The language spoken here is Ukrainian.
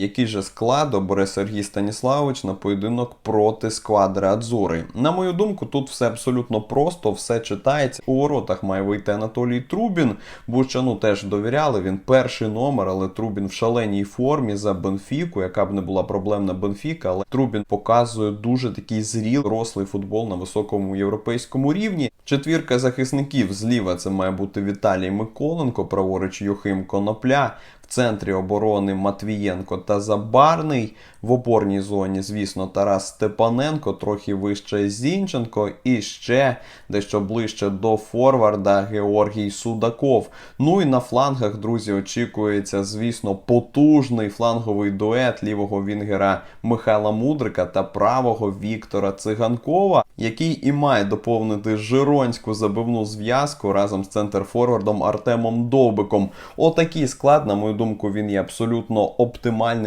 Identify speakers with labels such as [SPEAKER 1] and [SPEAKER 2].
[SPEAKER 1] Який же склад обере Сергій Станіславович на поєдинок проти сквадри Адзури? На мою думку, тут все абсолютно просто, все читається. У воротах має вийти Анатолій Трубін. Бучану теж довіряли. Він перший номер, але Трубін в шаленій формі за Бенфіку, яка б не була проблемна Бенфіка, але Трубін показує дуже такий зрілий, рослий футбол на високому європейському рівні. Четвірка захисників зліва це має бути Віталій Миколенко, праворуч Юхим Конопля. В центрі оборони Матвієнко та Забарний. В опорній зоні, звісно, Тарас Степаненко, трохи вище Зінченко, і ще дещо ближче до Форварда Георгій Судаков. Ну і на флангах, друзі, очікується, звісно, потужний фланговий дует лівого вінгера Михайла Мудрика та правого Віктора Циганкова, який і має доповнити жиронську забивну зв'язку разом з центр-форвардом Артемом Довбиком. Отакий склад, на мою думку, він є абсолютно оптимальним.